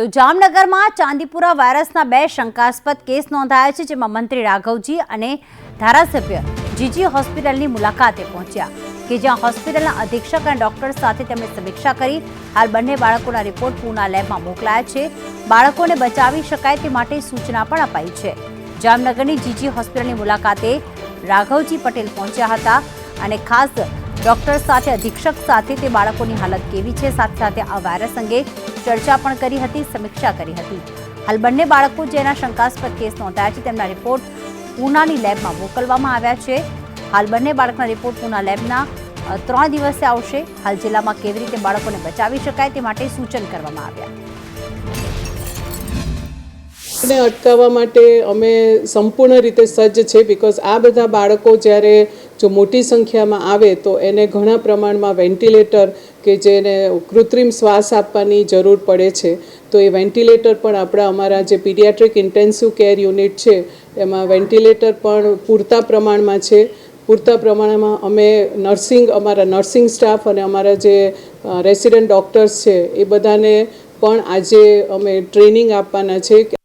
તો જામનગરમાં ચાંદીપુરા વાયરસના બે શંકાસ્પદ કેસ નોંધાયા છે, જેમાં મંત્રી રાઘવજી અને ધારાસભ્ય જીજી હોસ્પિટલની મુલાકાતે પહોંચ્યા કે જ્યાં હોસ્પિટલના અધિક્ષક અને ડોક્ટર સાથે તેમણે સમીક્ષા કરી. હાલ બંને બાળકોના રિપોર્ટ પૂના લેબમાં મોકલાયા છે. બાળકોને બચાવી શકાય તે માટે સૂચના પણ અપાઈ છે. જામનગરની જીજી હોસ્પિટલની મુલાકાતે રાઘવજી પટેલ પહોંચ્યા હતા અને ખાસ ડોક્ટર સાથે, અધિક્ષક સાથે તે બાળકોની હાલત કેવી છે? સાથે સાથે આ વાયરસ અંગે ચર્ચા પણ કરી હતી, સમીક્ષા કરી હતી. હાલ બંને બાળકો જેના શંકાસ્પદ કેસ નોંધાયા છે, તેમના રિપોર્ટ પૂનાની લેબમાં મોકલવામાં આવ્યા છે. હાલ બંને બાળકના રિપોર્ટ પૂના લેબના ત્રણ દિવસે આવશે. હાલ જિલ્લામાં કેવી રીતે બાળકોને બચાવી શકાય તે માટે સૂચન કરવામાં આવ્યા. ને અટકાવવા માટે અમે સંપૂર્ણ રીતે સજ્જ છે બિકોઝ આ બધા બાળકો જ્યારે જો મોટી સંખ્યામાં આવે તો એને ઘણા પ્રમાણમાં વેન્ટિલેટર કે જેને કૃત્રિમ શ્વાસ આપવાની જરૂર પડે છે. તો એ વેન્ટિલેટર પણ આપણા અમારા જે પીડિયાટ્રિક ઇન્ટેન્સિવ કેર યુનિટ છે, એમાં વેન્ટિલેટર પણ પૂરતા પ્રમાણમાં છે. પૂરતા પ્રમાણમાં અમે નર્સિંગ, અમારા નર્સિંગ સ્ટાફ અને અમારા જે રેસિડન્ટ ડૉક્ટર્સ છે, એ બધાને પણ આજે અમે ટ્રેનિંગ આપવાના છે કે